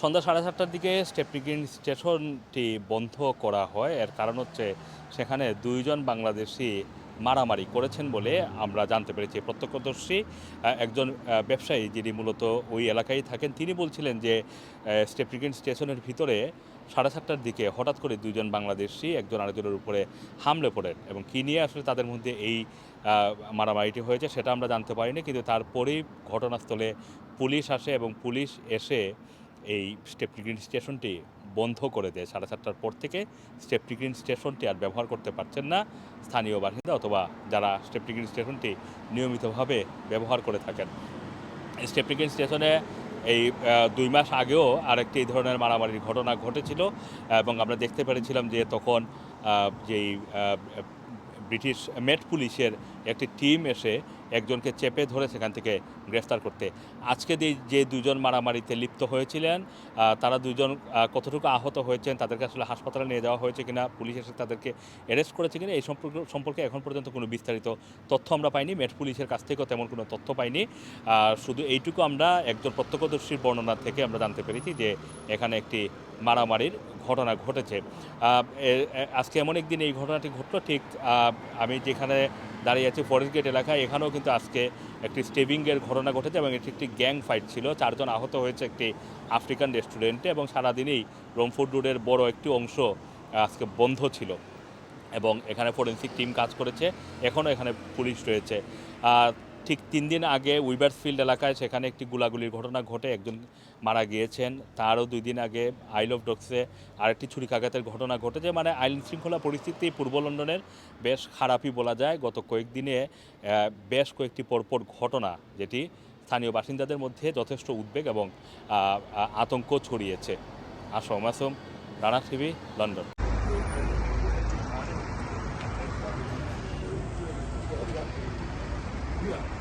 সন্ধ্যা সাড়ে সাতটার দিকে স্টেপনিগ্রিন স্টেশনটি বন্ধ করা হয়। এর কারণ হচ্ছে সেখানে দুইজন বাংলাদেশি মারামারি করেছেন বলে আমরা জানতে পেরেছি। প্রত্যক্ষদর্শী একজন ব্যবসায়ী যিনি মূলত ওই এলাকায় থাকেন, তিনি বলছিলেন যে স্টেপনিগ্রিন স্টেশনের ভিতরে সাড়ে সাতটার দিকে হঠাৎ করে দুজন বাংলাদেশি, একজন আরেকজনের উপরে হামলে পড়েন এবং কী নিয়ে আসলে তাদের মধ্যে এই মারামারিটি হয়েছে সেটা আমরা জানতে পারিনি। কিন্তু তারপরেই ঘটনাস্থলে পুলিশ আসে এবং পুলিশ এসে এই স্টেপনিগ্রিন স্টেশনটি বন্ধ করে দেয়। সাড়ে সাতটার পর থেকে স্টেপনিগ্রিন স্টেশনটি আর ব্যবহার করতে পারছেন না স্থানীয় বাসিন্দা অথবা যারা স্টেপনিগ্রিন স্টেশনটি নিয়মিতভাবে ব্যবহার করে থাকেন। স্টেপনিগ্রিন স্টেশনে এই দুই মাস আগেও আরেকটি এই ধরনের মারামারির ঘটনা ঘটেছিল এবং আমরা দেখতে পেরেছিলাম যে তখন যেই ব্রিটিশ মেট পুলিশের একটি টিম এসে একজনকে চেপে ধরে সেখান থেকে গ্রেফতার করতে। আজকে যে দুজন মারামারিতে লিপ্ত হয়েছিলেন তারা দুজন কতটুকু আহত হয়েছেন, তাদেরকে আসলে হাসপাতালে নিয়ে যাওয়া হয়েছে কিনা, পুলিশ এসে তাদেরকে অ্যারেস্ট করেছে কিনা, এই সম্পর্কে সম্পর্কে এখন পর্যন্ত কোনো বিস্তারিত তথ্য আমরা পাইনি। মেট পুলিশের কাছ থেকেও তেমন কোনো তথ্য পাইনি। শুধু এইটুকু আমরা একজন প্রত্যক্ষদর্শীর বর্ণনা থেকে আমরা জানতে পেরেছি যে, এখানে একটি মারামারির ঘটনা ঘটেছে। আজকে এমন একদিন এই ঘটনাটি ঘটলো, ঠিক আমি যেখানে দাঁড়িয়ে আছি ফরেস্ট গেট এলাকায়, এখানেও কিন্তু আজকে একটি স্টেবিংয়ের ঘটনা ঘটেছে এবং এটি একটি গ্যাং ফাইট ছিল। চারজন আহত হয়েছে একটি আফ্রিকান রেস্টুরেন্টে এবং সারাদিনেই রোমফুড রোডের বড় একটি অংশ আজকে বন্ধ ছিল এবং এখানে ফরেন্সিক টিম কাজ করেছে, এখনও এখানে পুলিশ রয়েছে। ঠিক তিন দিন আগে উইবার্স ফিল্ড এলাকায় সেখানে একটি গুলাগুলির ঘটনা ঘটে, একজন মারা গিয়েছেন। তারও দুই দিন আগে আইল অফ ডক্সে আরেকটি ছুরিকাঘাতের ঘটনা ঘটেছে মানে আইন শৃঙ্খলা পরিস্থিতি পূর্ব লন্ডনের বেশ খারাপই বলা যায়। গত কয়েকদিনে বেশ কয়েকটি পরপর ঘটনা, যেটি স্থানীয় বাসিন্দাদের মধ্যে যথেষ্ট উদ্বেগ এবং আতঙ্ক ছড়িয়েছে। Assam Assam Rana TV, London. Yeah.